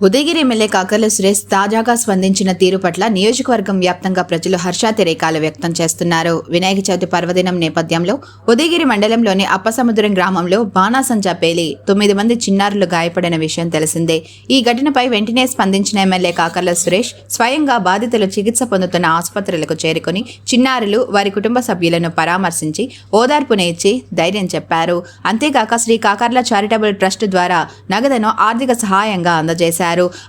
Udayagiri MLA Kakarla Suresh తాజాగా స్పందించిన తీరు పట్ల నియోజకవర్గం వ్యాప్తంగా ప్రజలు హర్షాతిరేకాలు వ్యక్తం చేస్తున్నారు. వినాయక చవితి పర్వదినం నేపథ్యంలో ఉదయగిరి మండలంలోని అప్పసముద్రం గ్రామంలో బాణాసంచా పేలి తొమ్మిది మంది చిన్నారులు గాయపడిన విషయం తెలిసిందే. ఈ ఘటనపై వెంటనే స్పందించిన ఎమ్మెల్యే కాకర్ల సురేష్ స్వయంగా బాధితులు చికిత్స పొందుతున్న ఆసుపత్రులకు చేరుకుని చిన్నారులు వారి కుటుంబ సభ్యులను పరామర్శించి ఓదార్పుని ఇచ్చి ధైర్యం చెప్పారు. అంతేకాక శ్రీ కాకర్ల చారిటబుల్ ట్రస్ట్ ద్వారా నగదును ఆర్థిక సహాయంగా అందజేశారు.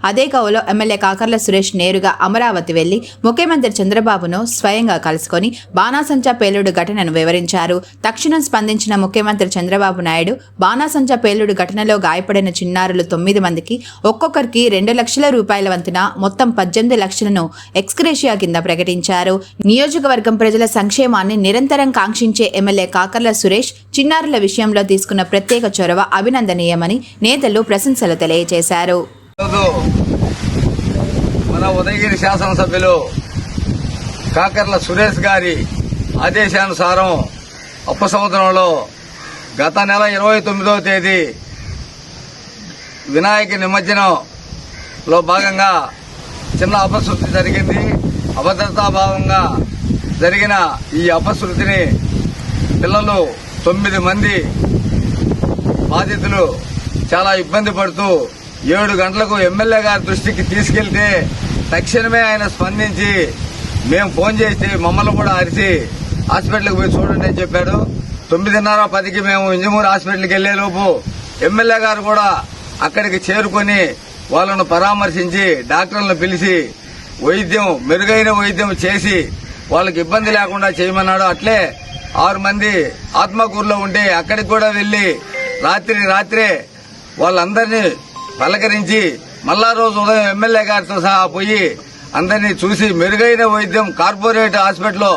అదే కవులో ఎమ్మెల్యే కాకర్ల సురేష్ నేరుగా అమరావతి వెళ్ళి ముఖ్యమంత్రి చంద్రబాబును స్వయంగా కలుసుకొని బాణాసంచా పేలుడు ఘటనను వివరించారు. తక్షణం స్పందించిన ముఖ్యమంత్రి చంద్రబాబు నాయుడు బాణాసంచా పేలుడు ఘటనలో గాయపడిన చిన్నారులు తొమ్మిది మందికి ఒక్కొక్కరికి రెండు లక్షల రూపాయల వంతున మొత్తం పద్దెనిమిది లక్షలను ఎక్స్క్రేషియా కింద ప్రకటించారు. నియోజకవర్గం ప్రజల సంక్షేమాన్ని నిరంతరం కాంక్షించే ఎమ్మెల్యే కాకర్ల సురేష్ చిన్నారుల విషయంలో తీసుకున్న ప్రత్యేక చొరవ అభినందనీయమని నేతలు ప్రశంసలు తెలియజేశారు. ఈరోజు మన ఉదయగిరి శాసనసభ్యులు కాకర్ల సురేష్ గారి ఆదేశానుసారం అప్పు సంవత్సరంలో గత నెల ఇరవై తొమ్మిదవ తేదీ వినాయక నిమజ్జనంలో భాగంగా చిన్న అపశృతి జరిగింది. అభద్రతా భావంగా జరిగిన ఈ అపశృతిని పిల్లలు తొమ్మిది మంది బాధితులు చాలా ఇబ్బంది పడుతూ ఏడు గంటలకు ఎమ్మెల్యే గారి దృష్టికి తీసుకెళ్తే తక్షణమే ఆయన స్పందించి మేము ఫోన్ చేసి మమ్మల్ని కూడా అరిచి హాస్పిటల్కి పోయి చూడండి అని చెప్పాడు. తొమ్మిదిన్నర పదికి మేము ఇంజమూరు హాస్పిటల్కి వెళ్ళేలోపు ఎమ్మెల్యే గారు కూడా అక్కడికి చేరుకొని వాళ్ళను పరామర్శించి డాక్టర్లను పిలిచి వైద్యం మెరుగైన వైద్యం చేసి వాళ్ళకి ఇబ్బంది లేకుండా చేయమన్నాడు. అట్లే ఆరు మంది ఆత్మకూరులో ఉంటే అక్కడికి కూడా వెళ్ళి రాత్రి రాత్రే వాళ్ళందరినీ పలకరించి మళ్ళా రోజు ఉదయం ఎమ్మెల్యే గారితో సహా పోయి అందరినీ చూసి మెరుగైన వైద్యం కార్పొరేట్ హాస్పిటల్లో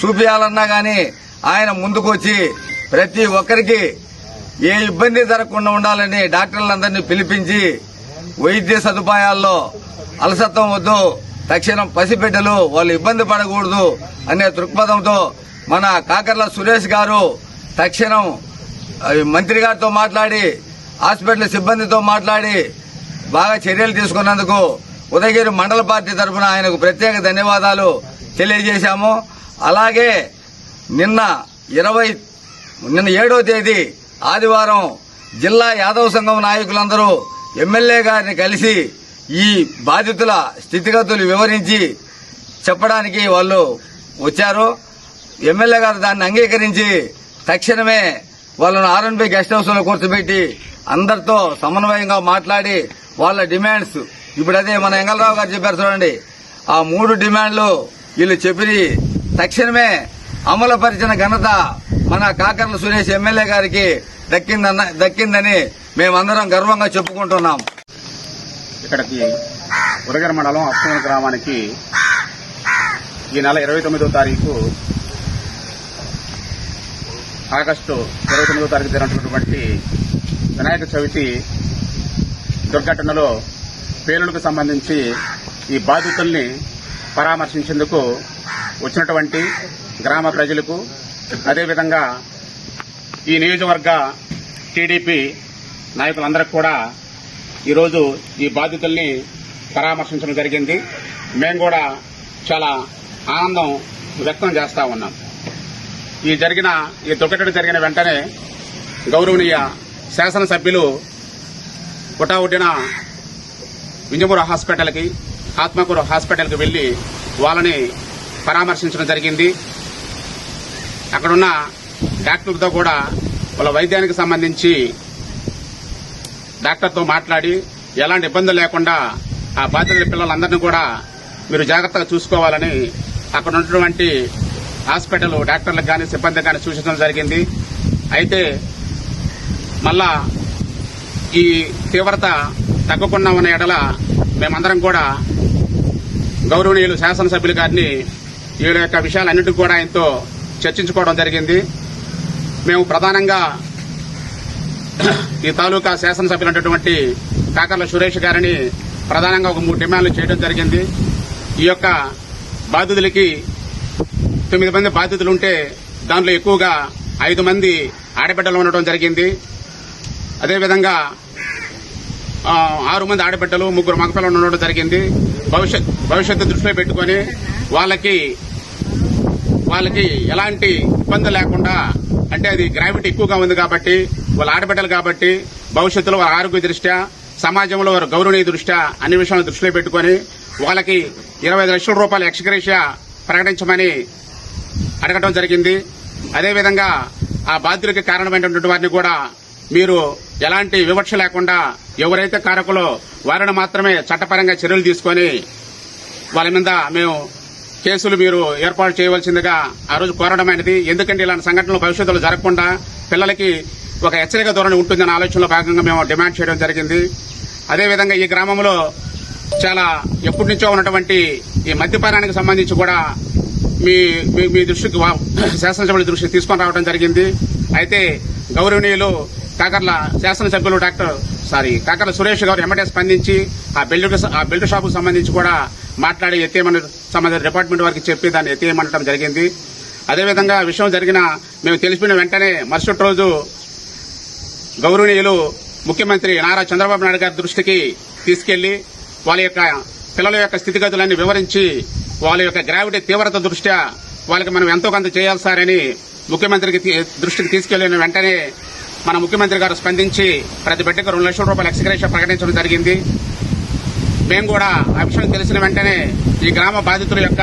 చూపించాలన్నా కానీ ఆయన ముందుకొచ్చి ప్రతి ఒక్కరికి ఏ ఇబ్బంది జరగకుండా ఉండాలని డాక్టర్లందరినీ పిలిపించి వైద్య సదుపాయాల్లో అలసత్వం వద్దు తక్షణం పసిబిడ్డలు వాళ్ళు ఇబ్బంది పడకూడదు అనే దృక్పథంతో మన కాకర్ల సురేష్ గారు తక్షణం మంత్రి గారితో మాట్లాడి హాస్పిటల్ సిబ్బందితో మాట్లాడి బాగా చర్యలు తీసుకున్నందుకు ఉదయగిరి మండల పార్టీ తరఫున ఆయనకు ప్రత్యేక ధన్యవాదాలు తెలియజేశాము. అలాగే నిన్న ఇరవై నిన్న ఏడో తేదీ ఆదివారం జిల్లా యాదవ సంఘం నాయకులందరూ ఎమ్మెల్యే గారిని కలిసి ఈ బాధితుల స్థితిగతులు వివరించి చెప్పడానికి వాళ్ళు వచ్చారు. ఎమ్మెల్యే గారు దాన్ని అంగీకరించి తక్షణమే వాళ్ళను ఆర్ఎన్బి గెస్ట్ హౌస్లో కూర్చోబెట్టి అందరితో సమన్వయంగా మాట్లాడి వాళ్ళ డిమాండ్స్ ఇప్పుడు అదే మన ఎంగళరావు గారు చెప్పారు చూడండి ఆ మూడు డిమాండ్లు వీళ్ళు చెప్పి తక్షణమే అమలుపరిచిన ఘనత మన కాకర్ల సురేష్ ఎమ్మెల్యే గారికి దక్కిందన్న దక్కిందని మేమందరం గర్వంగా చెప్పుకుంటున్నాం. ఇక్కడికి ఉరగర మండలం అప్పూన గ్రామానికి ఈ నెల ఇరవై తొమ్మిదో తారీఖు ఆగస్టు ఇరవై తొమ్మిదో తారీఖు జరిగినటువంటి వినాయక చవితి దుర్ఘటనలో పేలులకు సంబంధించి ఈ బాధితుల్ని పరామర్శించేందుకు వచ్చినటువంటి గ్రామ ప్రజలకు అదేవిధంగా ఈ నియోజకవర్గ టీడీపీ నాయకులందరికీ కూడా ఈరోజు ఈ బాధితుల్ని పరామర్శించడం జరిగింది. మేము కూడా చాలా ఆనందం వ్యక్తం చేస్తా ఉన్నాం. ఈ జరిగిన ఈ దుర్ఘటన జరిగిన వెంటనే గౌరవనీయ శాసనసభ్యులు పుటావుడిన వింజమూరు హాస్పిటల్కి ఆత్మకూరు హాస్పిటల్కి వెళ్ళి వాళ్ళని పరామర్శించడం జరిగింది. అక్కడున్న డాక్టర్తో కూడా వాళ్ళ వైద్యానికి సంబంధించి డాక్టర్తో మాట్లాడి ఎలాంటి ఇబ్బందులు లేకుండా ఆ బాధితుల పిల్లలందరినీ కూడా మీరు జాగ్రత్తగా చూసుకోవాలని అక్కడ ఉన్నటువంటి హాస్పిటల్ డాక్టర్లకు కానీ సిబ్బందికి కానీ సూచించడం జరిగింది. అయితే మళ్ళా ఈ తీవ్రత తగ్గకుండా ఉన్న ఎడల మేమందరం కూడా గౌరవనీయులు శాసనసభ్యులు గారిని వీళ్ళ యొక్క విషయాలన్నింటికి కూడా ఆయనతో చర్చించుకోవడం జరిగింది. మేము ప్రధానంగా ఈ తాలూకా శాసనసభ్యులైనటువంటి కాకర్ల సురేష్ గారిని ప్రధానంగా ఒక మూడు డిమాండ్లు చేయడం జరిగింది. ఈ యొక్క బాధితులకి తొమ్మిది మంది బాధితులు ఉంటే దాంట్లో ఎక్కువగా ఐదు మంది ఆడబిడ్డలు ఉండటం జరిగింది. అదేవిధంగా ఆరు మంది ఆడబిడ్డలు ముగ్గురు మగపిల్లలు ఉండడం జరిగింది. భవిష్యత్ భవిష్యత్తు దృష్టిలో పెట్టుకొని వాళ్ళకి వాళ్ళకి ఎలాంటి ఇబ్బంది లేకుండా అంటే అది గ్రావిటీ ఎక్కువగా ఉంది కాబట్టి వాళ్ళ ఆడబిడ్డలు కాబట్టి భవిష్యత్తులో వారి ఆరోగ్య దృష్ట్యా సమాజంలో వారి గౌరవనీయ దృష్ట్యా అన్ని విషయాలను దృష్టిలో పెట్టుకొని వాళ్ళకి ఇరవై లక్షల రూపాయల ఎక్స్గ్రేషియా ప్రకటించమని అడగడం జరిగింది. అదేవిధంగా ఆ బాధ్యులకి కారణమైనటువంటి వారిని కూడా మీరు ఎలాంటి వివక్ష లేకుండా ఎవరైతే కారకులో వారిని మాత్రమే చట్టపరంగా చర్యలు తీసుకొని వాళ్ళ మీద మేము కేసులు మీరు ఏర్పాటు చేయవలసిందిగా ఆ రోజు కోరడమైనది. ఎందుకంటే ఇలాంటి సంఘటనలు భవిష్యత్తులో జరగకుండా పిల్లలకి ఒక హెచ్చరిక ధోరణి ఉంటుందన్న ఆలోచనలో భాగంగా మేము డిమాండ్ చేయడం జరిగింది. అదేవిధంగా ఈ గ్రామంలో చాలా ఎప్పటి నుంచో ఉన్నటువంటి ఈ మద్యపానానికి సంబంధించి కూడా మీ మీ మీ దృష్టికి వా- శాసనసభ్యుల దృష్టికి తీసుకొని రావడం జరిగింది. అయితే గౌరవనీయులు కాకర్ల శాసనసభ్యులు డాక్టర్ సారీ కాకర్ల సురేష్ గారు ఎమ్మటే స్పందించి ఆ బెల్ట్ ఆ బెల్ట్ షాపుకు సంబంధించి కూడా మాట్లాడి ఎత్తేయమని సంబంధించిన డిపార్ట్మెంట్ వారికి చెప్పి దాన్ని ఎత్తేయమనడం జరిగింది. అదేవిధంగా విషయం జరిగిన మేము తెలిసిన వెంటనే మరుసటి రోజు గౌరవనీయులు ముఖ్యమంత్రి నారా చంద్రబాబు నాయుడు గారి దృష్టికి తీసుకెళ్ళి వాళ్ళ యొక్క పిల్లల యొక్క స్థితిగతులన్నీ వివరించి వాళ్ళ యొక్క గ్రావిటీ తీవ్రత దృష్ట్యా వాళ్ళకి మనం ఎంతో కొంత చేయాలి సార్ అని ముఖ్యమంత్రికి తీ- దృష్టికి తీసుకెళ్ళిన వెంటనే మన ముఖ్యమంత్రి గారు స్పందించి ప్రతి బిడ్డకు రెండు లక్షల రూపాయల ఎక్స్గ్రేషన్ ప్రకటించడం జరిగింది. మేము కూడా ఆ విషయం తెలిసిన వెంటనే ఈ గ్రామ బాధితుల యొక్క